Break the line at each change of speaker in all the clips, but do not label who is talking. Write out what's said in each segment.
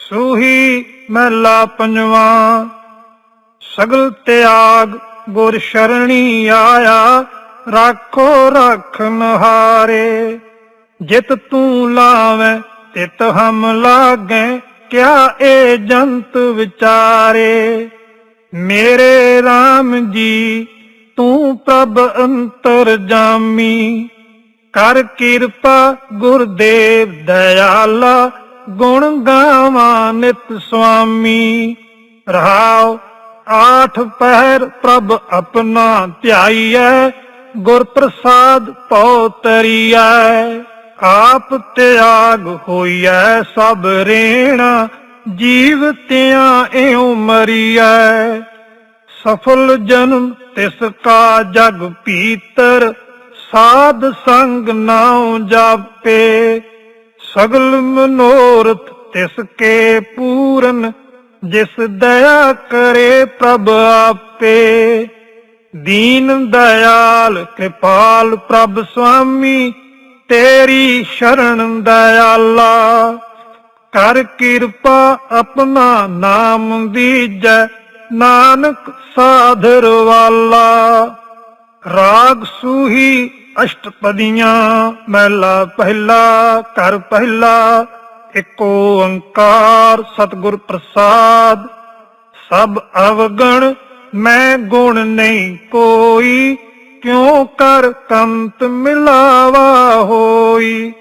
ਸੂਹੀ ਮਹਿਲਾ ਪੰਜਵਾ, ਸਗਲ ਤਿਆਗ ਗੁਰ ਸ਼ਰਣੀ ਆਇਆ, ਰਾਖੋ ਰਖਨ ਹਾਰੇ ਜਿਤ ਤੂੰ ਲਾਵੇਂ, ਤਿਤ ਹਮ ਲਾਗੇ, ਕਿਆ ਏ ਜੰਤ ਵਿਚਾਰੇ। ਮੇਰੇ RAM ਜੀ, ਤੂੰ ਪ੍ਰਭ ਅੰਤਰ ਜਾਮੀ। ਕਰ ਕਿਰਪਾ ਗੁਰਦੇਵ ਦਇਆਲਾ ਗੁਣ ਗਾਵਾਂ ਨਿਤ ਸੁਆਮੀ। ਰਹਾਉ ਆਠ ਪਹਿਰ ਪ੍ਰਭ ਆਪਣਾ ਧਿਆਈਐ, ਗੁਰ ਪ੍ਰਸਾਦ ਪਉ ਤਰੀਐ। ਆਪ ਤਿਆਗ ਹੋਈਐ ਸਭ ਰੇਣਾ, ਜੀਵ ਤਿਆਂ ਇਉ ਮਰੀਐ। ਸਫਲ ਜਨਮ ਤਿਸ ਕਾ ਜਗ ਭੀਤਰ, ਸਾਧ ਸੰਗ ਨਾਉ ਜਾਪੇ। ਸਗਲ ਮਨੋਰਥ ਤਿਸ ਕੇ ਪੂਰਨ, ਜਿਸ ਦਇਆ ਕਰੇ ਪ੍ਰਭ ਆਪੇ। ਦੀਨ ਦਇਆਲ ਕਿਰਪਾਲ ਪ੍ਰਭ ਸੁਆਮੀ, ਤੇਰੀ ਸ਼ਰਨ ਦਇਆਲਾ। ਕਰ ਕਿਰਪਾ ਆਪਣਾ ਨਾਮ ਦੀਜੈ ਨਾਨਕ ਸਾਧਰ ਵਾਲਾ ਰਾਗ ਸੂਹੀ ਅਸ਼ਟਪਦੀਆਂ ਮਹਿਲਾ ਪਹਿਲਾ ਕਰ ਪਹਿਲਾ ਏਕ ਓੰਕਾਰ ਸਤਿਗੁਰ ਪ੍ਰਸਾਦ। ਸਭ ਅਵਗਣ, ਮੈਂ ਗੁਣ ਨਹੀਂ ਕੋਈ, ਕਿਉ ਕਰ ਕੰਤ ਮਿਲਾਵਾ ਹੋਈ?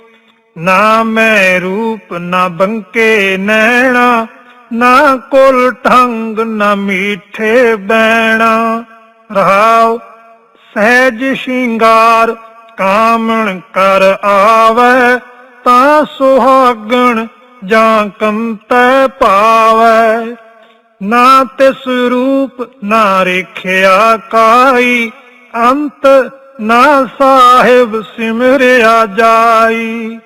ਨਾ ਮੈਂ ਰੂਪ, ਨਾ ਬੰਕੇ ਨੈਣਾ, ਨਾ ਕੋਲ ਢੰਗ, ਨਾ ਮੀਠੇ ਬੈਣਾ। ਰਹਾਉ ਸਹਿਜ ਸ਼ਿੰਗਾਰ ਕਾਮਣ ਕਰ ਆਵੇ, ਤਾਂ ਸੁਹਾਗਣ ਜਾਂ ਕੰਤੈ ਪਾਵੈ। ਨਾ ਤਿਸ ਰੂਪ ਨਾ ਰੇਖਿਆ ਕਾਈ, ਅੰਤ ਨਾ ਸਾਹਿਬ ਸਿਮਰਿਆ ਜਾਈ।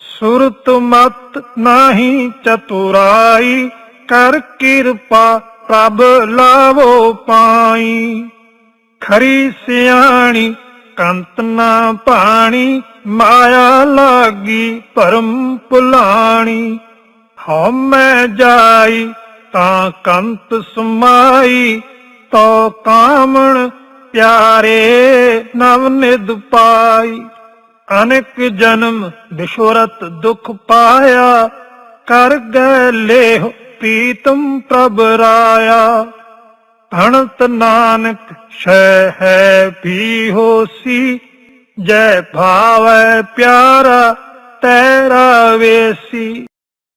ਸੁਰਤ ਮਤ ਨਾਹੀ ਚਤੁਰਾਈ, ਕਰ ਕਿਰਪਾ ਪ੍ਰਭ ਲਾਵੋ ਪਾਈ। ਖਰੀ ਸਿਆਣੀ, ਕੰਤ ਨਾ ਪਾਣੀ ਮਾਇਆ ਲਾਗੀ ਪਰਮ ਭੁਲਾਣੀ ਹਉ ਮੈਂ ਜਾਈ, ਤਾਂ ਕੰਤ ਸਮਾਈ, ਤੋ ਕਾਮਣ ਪਿਆਰੇ ਨਵ ਨਿਦ ਪਾਈ। ਅਨੇਕ ਜਨਮ ਬਿਸ਼ੋਰਤ ਦੁਖ ਪਾਇਆ, ਕਰ ਗਏ ਲੇਹ ਪੀਤਮ ਪ੍ਰਭ ਰਾਇਆ। ਭਣਤ ਨਾਨਕ ਸ਼ੈ ਹੈ ਵੀ ਹੋਸੀ, ਜੈ ਭਾਵੈ ਪਿਆਰਾ ਤੈਰਾ ਵੇਸੀ।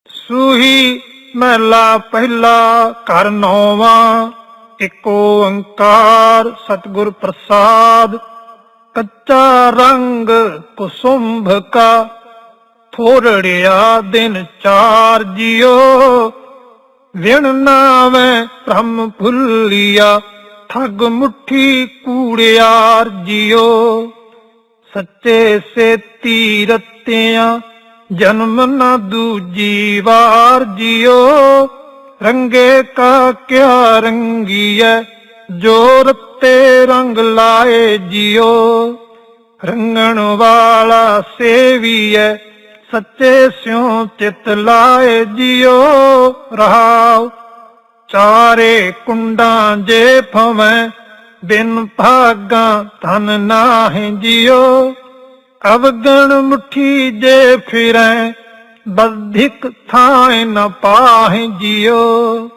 ਸੂਹੀ ਮਹਿਲਾ ਪਹਿਲਾ ਕਰ ਨੋਵਾ ਏਕ ਓੰਕਾਰ ਸਤਿਗੁਰ ਪ੍ਰਸਾਦ। ਕੱਚਾ ਰੰਗ ਕੁਸੁੰਭ ਕਾ ਥੋੜਿਆ ਦਿਨ ਚਾਰ ਜਿਓ ਵਿਣ ਨਾਵੇਂ ਭ੍ਰਮ ਭੁੱਲਿਆ, ਠੱਗ ਮੁੱਠੀ ਕੂੜਿਆਰ ਜਿਓ ਸੱਚੇ ਸੇਤੀ ਰਤਿਆਂ ਜਨਮ ਨਾ ਦੂਜੀ ਵਾਰ ਜਿਓ। ਰੰਗੇ ਕਾ ਕਿਆ ਰੰਗੀਐ, ਜੋਰ ਤੇ ਰੰਗ ਲਾਏ ਜਿਓ। ਰੰਗਣ ਵਾਲਾ ਸੇਵੀਐ ਸੱਚੇ ਸਿਉ ਚਿਤ ਲਾਏ ਜਿਓ ਰਹਾਉ। ਚਾਰੇ ਕੁੰਡਾਂ ਜੇ ਭਵੈ, ਬਿਨ ਭਾਗਾ ਧਨ ਨਾਹਿ ਜਿਓ ਅਵਗਣ ਮੁਠੀ ਜੇ ਫਿਰੈ, ਬਧਿਕ ਥਾਇ ਨ ਪਾਹਿ ਜਿਓ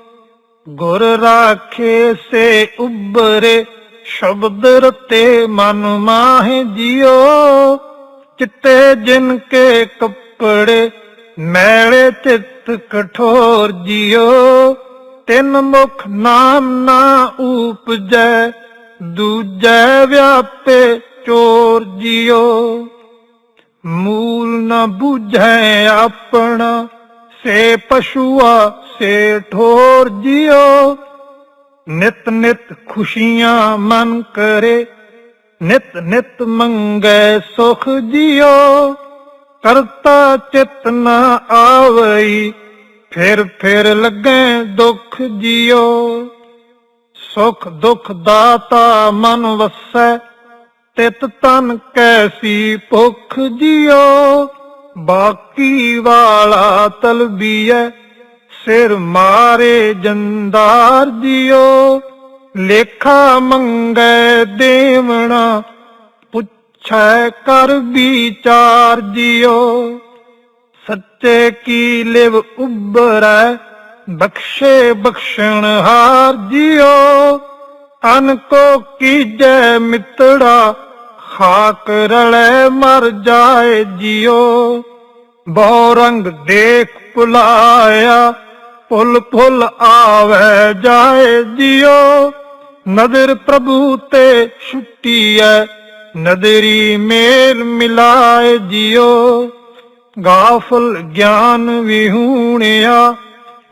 ਗੁਰ ਰਾਖੇ ਸੇ ਉਬਰੇ ਸ਼ਬਦ ਰਤੇ ਮਨ ਮਾਹਿ ਜਿਓ ਚਿੱਤੇ ਜਿਨ ਕੇ ਕਪ ਕੱਪੜੇ ਮੈਲੇ ਚਿੱਤ ਕਠੋਰ ਜਿਓ ਤਿੰਨ ਮੁਖ ਨਾਮ ਨਾ ਉਪਜੈ ਦੂਜੈ ਵਿਆਪੇ ਚੋਰ ਜਿਓ ਮੂਲ ਨ ਬੁਝੈ ਆਪਣਾ, ਸੇ ਪਸ਼ੂਆ ਸੇ ਠੋਰ ਜਿਓ ਨਿਤ ਨਿਤ ਖੁਸ਼ੀਆਂ ਮਨ ਕਰੇ, ਨਿਤ ਨਿਤ ਮੰਗੈ ਸੁਖ ਜਿਓ ਕਰਤਾ ਚਿਤ ਨ ਆਵਈ, ਫਿਰ ਫਿਰ ਲੱਗੈ ਦੁਖ ਜਿਓ ਸੁਖ ਦੁਖ ਦਾਤਾ ਮਨ ਵਸੈ, ਤਿਤ ਤਨ ਕੈਸੀ ਭੁਖ ਜਿਓ ਬਾਕੀ ਵਾਲਾ ਤਲਬੀਐ ਸਿਰ ਮਾਰੇ ਜੰਦਾਰ ਜਿਓ ਲੇਖਾ ਮੰਗੈ ਦੇਵਣਾ ਪੁੱਛੈ ਕਰ ਵਿਚਾਰ ਜਿਓ। ਸੱਚੇ ਕੀ ਲਿਵ ਉਬਰੈ ਬਖਸ਼ੇ ਬਖਸ਼ਣ ਹਾਰ ਜਿਓ। ਅਨ ਕੋ ਕੀਜੈ ਮਿੱਤੜਾ, ਖਾਕ ਰਲੇ ਮਰ ਜਾਏ ਜਿਓ। ਬਹੁ ਰੰਗ ਦੇਖ ਪੁਲਾਇਆ ਫੁੱਲ ਫੁੱਲ ਆਵੇ ਜਾਏ ਜਿਓ। ਨਦਰ ਪ੍ਰਭੂ ਤੇ ਛੁੱਟੀ ਐ ਨਦਰੀ ਮੇਲ ਮਿਲਾਏ ਜਿਓ ਗਾਫਲ ਗਿਆਨ ਵਿਹੂਣਿਆ,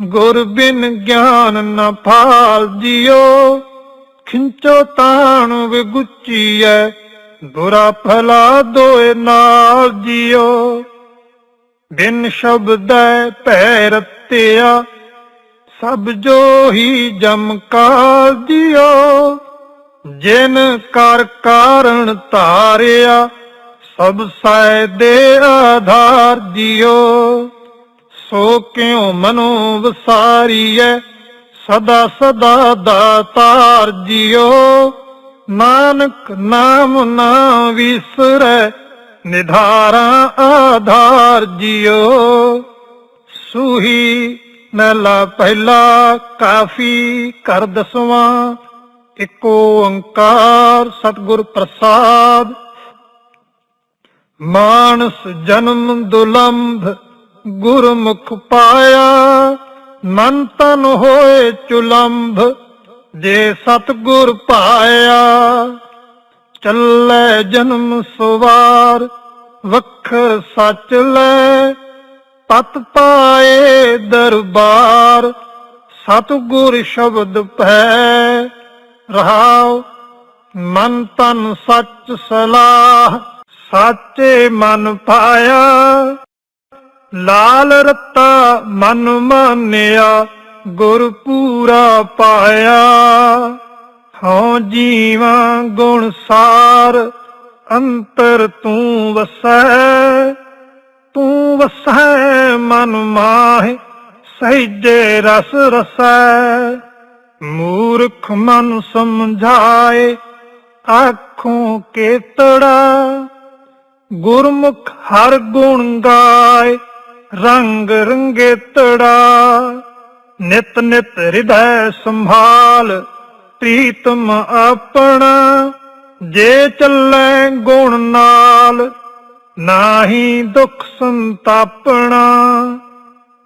ਗੁਰ ਬਿਨ ਗਿਆਨ ਨ ਫਾਲ ਜਿਓ ਖਿੰਚੋ ਤਾਣ ਵਿਗੁੱਚੀਐ, ਬੁਰਾ ਫਲਾ ਦੋਏ ਨਾਲ ਜਿਓ ਬਿਨ ਸ਼ਬਦੈ ਭੈ ਰਤਿਆ ਸਭ ਜੋ ਹੀ ਜਮਕਾਰ ਜਿਓ ਜਿਨ ਕਰ ਕਾਰਣ ਧਾਰਿਆ, ਸਭ ਸੈ ਦੇ ਆਧਾਰ ਜਿਓ ਸੋ ਕਿਉ ਮਨੋ ਵਸਾਰੀਐ, ਸਦਾ ਸਦਾ ਦਾਤਾਰ ਜਿਓ ਨਾਨਕ ਨਾਮ ਨਾ ਵਿਸਰੈ, ਨਿਧਾਰਾ ਆਧਾਰ ਜਿਓ ਸੂਹੀ ਮਹਿਲਾ ਪਹਿਲਾ ਕਾਫੀ ਕਰ ਦਸਵਾਂ ਇੱਕ ਓੰਕਾਰ ਸਤਿਗੁਰ ਪ੍ਰਸਾਦ। ਮਾਨਸ ਜਨਮ ਦੁਲੰਭ ਗੁਰਮੁਖ ਪਾਇਆ, ਮਨ ਤਨ ਹੋਏ ਚੁਲੰਭ, ਜੇ ਸਤਿਗੁਰ ਪਾਇਆ। ਚੱਲੇ ਜਨਮ ਸਵਾਰ, ਵਖਰ ਸੱਚ ਲੈ, ਪਤ ਪਾਏ ਦਰਬਾਰ, ਸਤਿਗੁਰ ਸ਼ਬਦ ਪੈ। ਰਹਾਉ, ਮਨ ਤਨ ਸੱਚ ਸਲਾਹ, ਸਾਚੇ ਮਨ ਪਾਇਆ। ਲਾਲ ਰਤਾ ਮਨ ਮਾਨਿਆ, ਗੁਰ ਪੂਰਾ ਪਾਇਆ। ਹਉ ਜੀਵਾ ਗੁਣ ਸਾਰ, ਅੰਤਰ ਤੂੰ ਵਸੈ। ਤੂੰ ਵਸੈ ਮਨ ਮਾਹਿ, ਸਹਿਜੇ ਰਸ ਰਸੈ। ਮੂਰਖ ਮਨ ਸਮਝਾਏ, ਆਖੋਂ ਕੇਤੜਾ, ਗੁਰਮੁਖ ਹਰ ਗੁਣ ਗਾਏ, ਰੰਗ ਰੰਗੇ ਤੜਾ ਨਿਤ ਨਿਤ ਹਿਰਦੈ ਸੰਭਾਲ, ਪ੍ਰੀਤਮ ਆਪਣਾ, ਜੇ ਚੱਲੇ ਗੁਣ ਨਾਲ, ਨਾਹੀ ਦੁਖ ਸੰਤਾਪਣਾ।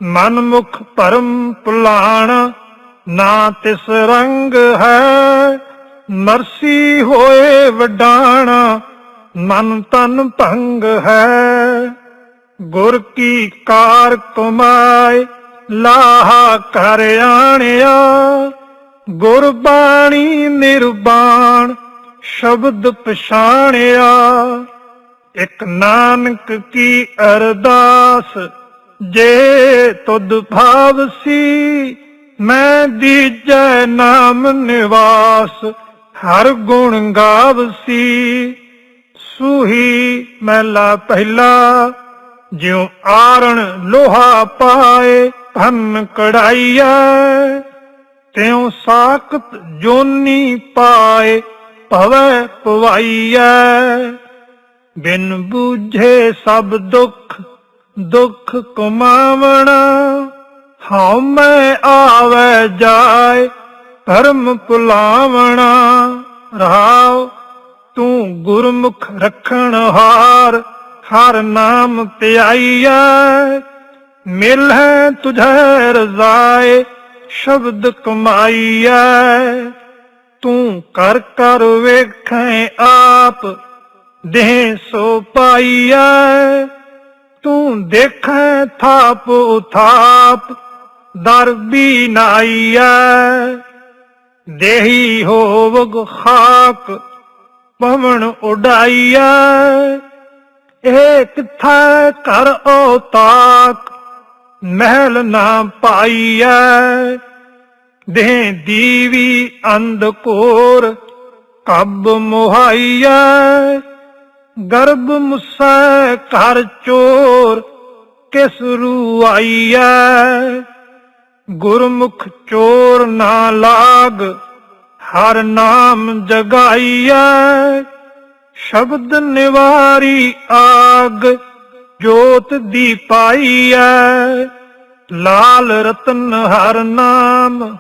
ਮਨ ਮੁਖ ਪਰਮ ਭੁਲਾਣਾ ਨਾ ਤਿਸ ਰੰਗ ਹੈ, ਮਰਸੀ ਹੋਏ ਵਡਾਣਾ, ਮਨ ਤਨ ਭੰਗ ਹੈ। ਗੁਰ ਕੀ ਕਾਰ ਕਮਾਏ, ਲਾਹਾ ਕਰ ਆਣਿਆ। ਗੁਰਬਾਣੀ ਨਿਰਬਾਣ, ਸ਼ਬਦ ਪਛਾਣਿਆ। ਇੱਕ ਨਾਨਕ ਕੀ ਅਰਦਾਸ, ਜੇ ਤੁਧ ਭਾਵ ਸੀ ਮੈਂ ਦੀਜੈ ਨਾਮ ਨਿਵਾਸ, ਹਰ ਗੁਣ ਗਾਵਸੀ। ਸੂਹੀ ਮਹਿਲਾ ਪਹਿਲਾ, ਜਿਉ ਆਰਣ ਲੋਹਾ ਪਾਏ ਭੰਨ ਕੜਾਈਐ ਤਿਉ ਸਾਖਤ ਜੋਨੀ ਪਾਏ, ਭਵੈ ਪਵਾਈਐ। ਬਿਨ ਬੂਝੇ ਸਭ ਦੁੱਖ ਦੁੱਖ ਕਮਾਵਣਾ। ਹਉ ਮੈਂ ਆਵੇ ਜਾਏ, ਧਰਮ ਭੁਲਾਵਣਾ, ਰਹਾਉ ਤੂੰ ਗੁਰਮੁਖ ਰੱਖਣ ਹਾਰ, ਹਰ ਨਾਮ ਧਿਆਈਐ। ਮਿਲ ਹੈ ਤੁਝੈ ਰਜ਼ਾਏ, ਸ਼ਬਦ ਕਮਾਈਐ। ਤੂੰ ਕਰ ਕਰ ਵੇਖੈ ਆਪ, ਦੇਹ ਸੋ ਪਾਈਐ। ਤੂੰ ਦੇਖੈ ਥਾਪ ਉਥਾਪ ਦਰ ਵੀ ਨਾਈਐ ਦੇਹੀ ਹੋਵਗ ਖਾਕ ਪਵਨ ਉਡਾਈਐ ਇਹ ਕਿਥੈ ਕਰ ਓ ਤਾਕ ਮਹਿਲ ਨਾ ਪਾਈਐ ਦੇਹ ਦੀਵੀ ਅੰਧ ਕੋਰ ਕਬ ਮੁਹਾਈਐ ਗਰਬ ਮੁਸੈ ਘਰ ਚੋਰ ਕਿਸ ਰੂ ਆਈਐ ਗੁਰਮੁਖ ਚੋਰ ਨਾ ਲਾਗ, ਹਰ ਨਾਮ ਜਗਾਈਐ। ਸ਼ਬਦ ਨਿਵਾਰੀ ਆਗ, ਜੋਤ ਦੀ ਪਾਈਐ। ਲਾਲ ਰਤਨ ਹਰ ਨਾਮ,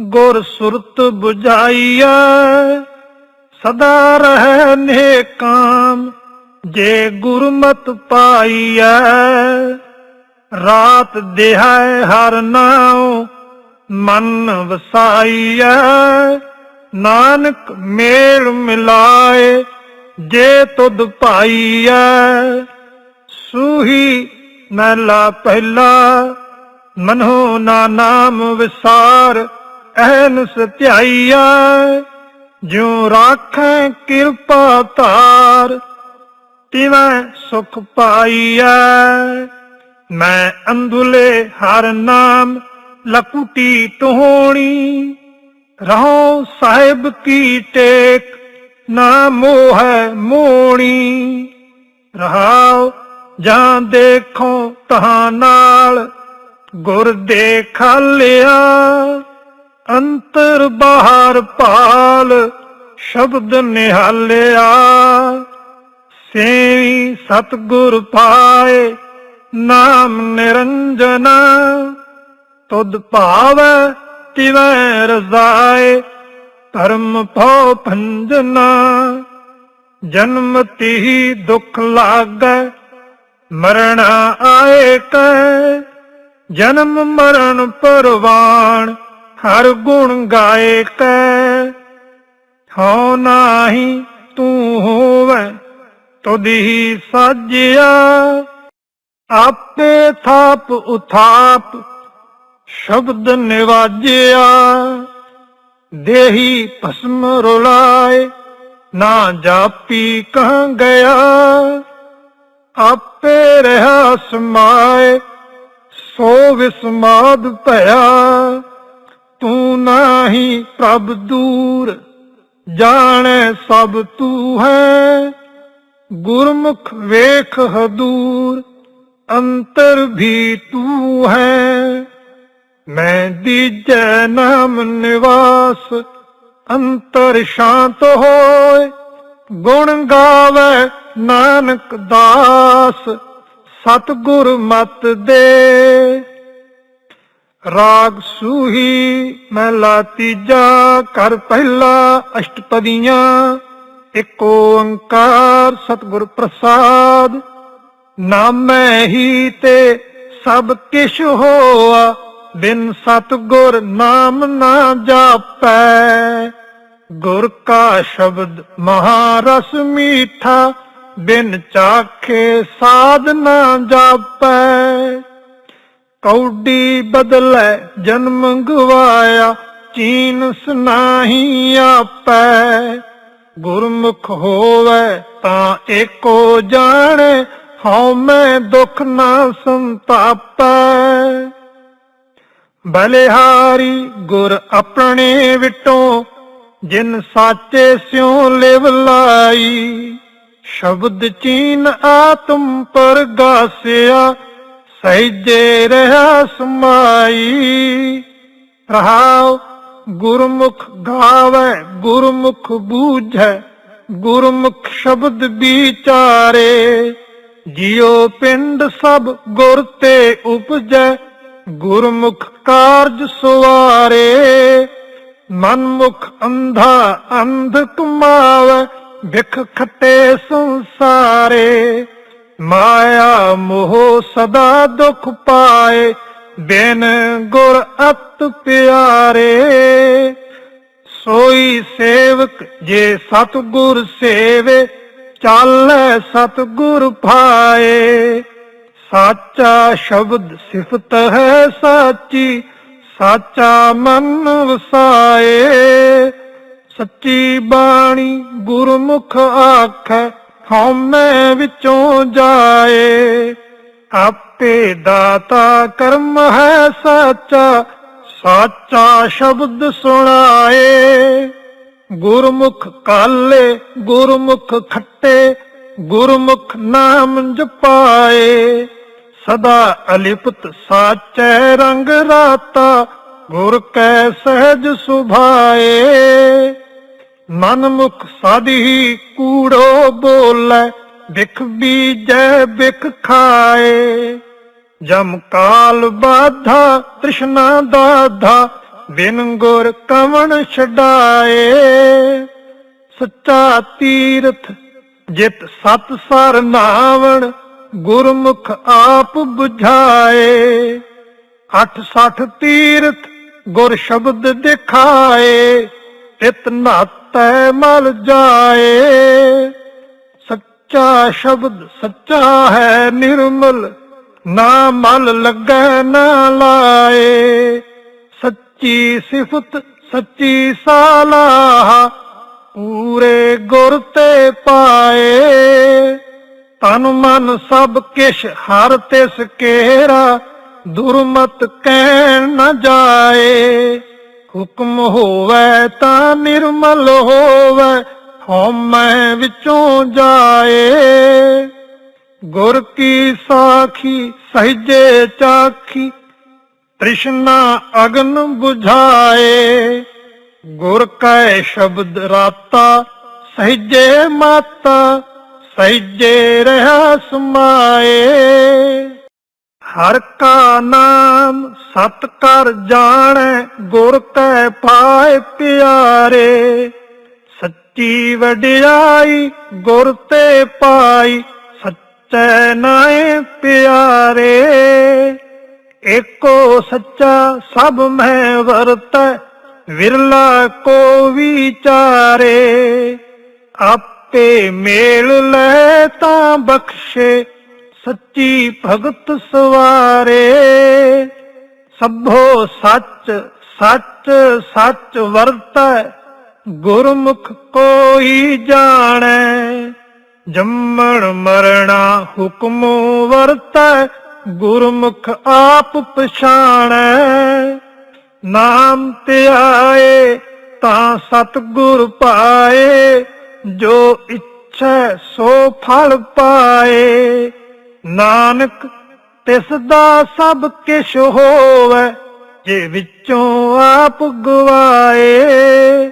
ਗੁਰ ਸੁਰਤ 부ਝਾਈਐ ਸਦਾ ਰਹਿ ਨੇਕਾਮ ਜੇ ਗੁਰਮਤ ਪਾਈਐ। ਰਾਤ ਦਿਹਾਇ ਹਰ ਨਾਉ, ਮਨ ਵਸਾਈਐ। ਨਾਨਕ ਮੇਲ ਮਿਲਾਏ, ਜੇ ਤੁਧ ਪਾਈਐ ਸੂਹੀ ਮਹਿਲਾ ਪਹਿਲਾ, ਮਨੋ ਨਾ ਨਾਮ ਵਿਸਾਰ ਐਨ ਸਤਿਆਈਐ। ਜਿਉ ਰਾਖੈ ਕਿਰਪਾ ਧਾਰ, ਤਿਵੈ ਸੁਖ ਪਾਈਐ। ਮੈਂ ਅੰਧੁਲੇ ਹਰ ਨਾਮ ਲਕੁਟੀ ਟੋਹਣੀ। ਰਹੋ ਸਾਹਿਬ ਕੀ ਟੇਕ, ਨਾ ਮੋਹੈ ਮੋਣੀ ਰਹਾਉ ਜਾਂ ਦੇਖੋ ਤਹਾਂ ਨਾਲ, ਗੁਰ ਦੇਖਾ ਲਿਆ। ਅੰਤਰ ਬਾਹਰ ਭਾਲ, ਸ਼ਬਦ ਨਿਹਾਲਿਆ। ਸੇਵੀ ਸਤਗੁਰ ਪਾਏ ਨਾਮ ਨਿਰੰਜਨਾ, ਤੁਧ ਭਾਵੈ ਤਿਵੈ ਰਜ਼ਾਏ, ਧਰਮ ਭਉ ਭੰਜਨਾ, ਜਨਮ ਤਿਹੀ ਦੁਖ ਲਾਗੈ ਮਰਨ ਆਏ ਕੈ, ਜਨਮ ਮਰਨ ਪਰਵਾਣ, ਹਰ ਗੁਣ ਗਾਏ ਕੈ। ਹਉ ਨਾਹੀ ਤੂੰ ਹੋਵੈ, ਤੁਧੀ ਸਾਜਿਆ ਆਪੇ ਥਾਪ ਉਥਾਪ ਸ਼ਬਦ ਨਿਵਾਜਿਆ। ਦੇਹੀ ਭਸਮ ਰੁਲਾਏ, ਨਾ ਜਾਪੀ ਕਹਾਂ ਗਿਆ। ਆਪੇ ਰਹਾ ਸਮਾਏ, ਸੋ ਵਿਸਮਾਦ ਭਇਆ। ਤੂੰ ਨਾਹੀ ਪ੍ਰਭ ਦੂਰ, ਜਾਣੈ ਸਭ ਤੂੰ ਹੈ। ਗੁਰਮੁਖ ਵੇਖ ਹਦੂਰ ਅੰਤਰ ਵੀ ਤੂੰ ਹੈ। ਮੈਂ ਦੀਜੈ ਨਾਮ ਨਿਵਾਸ, ਅੰਤਰ ਸ਼ਾਂਤ ਹੋਏ। ਗੁਣ ਗਾਵੇ ਨਾਨਕ ਦਾਸ, ਸਤਿਗੁਰ ਮਤ ਦੇ। ਰਾਗ ਸੂਹੀ ਮਹਿਲਾ ਤੀਜਾ ਕਰ ਪਹਿਲਾ ਅਸ਼ਟਪਦੀਆਂ ਏਕ ਓੰਕਾਰ ਸਤਿਗੁਰ ਪ੍ਰਸਾਦ। ਨਾਮੈ ਹੀ ਤੇ ਸਭ ਕਿਛ ਹੋਆ, ਬਿਨ ਸਤਿਗੁਰ ਨਾਮ ਨਾ ਜਾਪੈ। ਗੁਰ ਕਾ ਸ਼ਬਦ ਮਹਾਰਸ ਮੀਠਾ, ਬਿਨ ਚਾਖੇ ਸਾਧ ਨਾ ਜਾਪੈ। ਕੌਡੀ ਬਦਲੈ ਜਨਮ ਗਵਾਇਆ, ਚੀਨ ਸੁਨਾਹੀ ਆਪੈ। ਗੁਰਮੁਖ ਹੋਵੇ ਤਾਂ ਏਕੋ ਜਾਣੇ ਹਉ ਮੈਂ ਦੁਖ ਨਾ ਸੰਤਾਪੈ। ਬਲਿਹਾਰੀ ਗੁਰ ਆਪਣੇ ਵਿਟੋ, ਜਿਨ ਸਾਚੇ ਸਿਉ ਲਿਵ ਲਾਈ। ਸ਼ਬਦ ਚੀਨ ਆਤਮ ਪਰਗਾਸਿਆ ਸਹਿਜੇ ਰਹਾ ਸਮਾਈ। ਰਹਾਉ ਗੁਰਮੁਖ ਗਾਵੇ, ਗੁਰਮੁਖ ਬੂਝੈ, ਗੁਰਮੁਖ ਸ਼ਬਦ ਵਿਚਾਰੇ। ਜਿਉ ਪਿੰਡ ਸਭ ਗੁਰ ਤੇ ਉਪਜੈ, ਗੁਰਮੁਖ ਕਾਰਜ ਸੁਵਾਰੇ। ਮਨਮੁਖ ਅੰਧਾ ਅੰਧ ਕਮਾਵੇ ਵਿਖ ਖੱਟੇ ਸੰਸਾਰੇ। ਮਾਇਆ ਮੋਹ ਸਦਾ ਦੁਖ ਪਾਏ, ਬਿਨ ਗੁਰ ਅਤ ਪਿਆਰੇ। ਸੋਈ ਸੇਵਕ ਜੇ ਸਤਗੁਰ ਸੇਵੇ ਚਾਲੈ ਸਤਗੁਰ ਭਾਏ, ਸਾਚਾ ਸ਼ਬਦ ਸਿਫਤ ਹੈ ਸਾਚੀ, ਸਾਚਾ ਮਨ ਵਸਾਏ। ਸੱਚੀ ਬਾਣੀ ਗੁਰਮੁਖ ਆਖੈ, ਹਉਮੈ ਵਿੱਚੋਂ ਜਾਏ। ਆਪੇ ਦਾਤਾ ਕਰਮ ਹੈ ਸਾਚਾ ਸਾਚਾ ਸ਼ਬਦ ਸੁਣਾਏ। ਗੁਰਮੁਖ ਕਾਲੇ, ਗੁਰਮੁਖ ਖੱਟੇ ਗੁਰਮੁਖ ਨਾਮ ਜਪਾਏ। ਸਦਾ ਅਲਿਪਤ ਸਾਚੈ ਰੰਗ ਰਾਤਾ, ਗੁਰ ਕੈ ਸਹਿਜ ਸੁਭਾਏ। ਮਨ ਮੁਖ ਸਾਧੀ ਕੂੜੋ ਬੋਲੇ, ਬਿਖ ਬੀਜੈ, ਬਿਖ ਖਾਏ। ਜਮ ਕਾਲ ਬਾਧਾ, ਤ੍ਰਿਸ਼ਨਾ ਦਾਧਾ, ਬਿਨ ਗੁਰ ਕਵਣ ਛਡਾਏ। ਸੱਚਾ ਤੀਰਥ ਜਿਤ ਸਤ ਸਰ ਗੁਰਮੁਖ ਆਪ 부ਝਾਏ 860 ਤੀਰਥ ਗੁਰ ਸ਼ਬਦ ਦਿਖਾਏ, ਤਿਤ ਨਾਤੈ ਮਲ ਜਾਏ। ਸੱਚਾ ਸ਼ਬਦ ਸੱਚਾ ਹੈ ਨਿਰਮਲ, ਨਾ ਮਲ ਲੱਗੈ ਨਾ ਲਾਏ। ਸੱਚੀ ਸਿਫਤ ਸੱਚੀ ਸਾਲਾਹ ਪੂਰੇ ਗੁਰ ਤੇ ਪਾਏ। ਤਨ ਮਨ ਸਭ ਕਿਛ, ਹਰ ਤਿਸ ਕੇਰਾ ਦੁਰਮਤ ਕਹਿ ਨ ਜਾਏ। ਹੁਕਮ ਹੋਵੇ ਤਾਂ ਨਿਰਮਲ ਹੋਵੇ ਹਉਮੈ ਵਿੱਚੋਂ ਜਾਏ। ਗੁਰ ਕੀ ਸਾਖੀ, ਸਹਿਜੇ ਚਾਖੀ, ਤ੍ਰਿਸ਼ਨਾ ਅਗਨ 부ਝਾਏ ਗੁਰ ਕੈ ਸ਼ਬਦ ਰਾਤਾ, ਸਹਿਜੇ ਮਾਤਾ, ਸਹਿਜੇ ਰਹਾ ਸਮਾਏ। ਹਰ ਕਾ ਨਾਮ ਸਤ ਕਰ ਜਾਣੈ, ਗੁਰ ਕੈ ਪਾਏ ਪਿਆਰੇ। ਸੱਚੀ ਵਡਿਆਈ ਗੁਰ ਤੇ ਪਾਈ, ਸੱਚੈ ਨਾਏ ਪਿਆਰੇ। ਏਕੋ ਸੱਚਾ ਸਭ ਮੈਂ ਵਰਤੈ ਵਿਰਲਾ ਕੋ ਵਿਚਾਰੇ ਆਪੇ ਮੇਲ ਲੈ ਤਾਂ ਬਖਸ਼ੇ, ਸੱਚੀ ਭਗਤ ਸਵਾਰੇ। ਸਭੋ ਸੱਚ ਸੱਚ ਸੱਚ ਵਰਤੈ, ਗੁਰਮੁਖ ਕੋਈ ਜਾਣੈ। ਜੰਮਣ ਮਰਣਾ ਹੁਕਮ ਵਰਤੈ, ਗੁਰਮੁਖ ਆਪ ਪਛਾਣੈ। ਨਾਮ ਧਿਆਏ ਤਾਂ ਸਤਿਗੁਰ ਪਾਏ, ਜੋ ਇੱਛੈ ਸੋ ਫਲ ਪਾਏ। ਨਾਨਕ, ਤਿਸ ਦਾ ਸਭ ਕਿਛ ਹੋਵੇ, ਜੇ ਵਿੱਚੋਂ ਆਪ ਗਵਾਏ।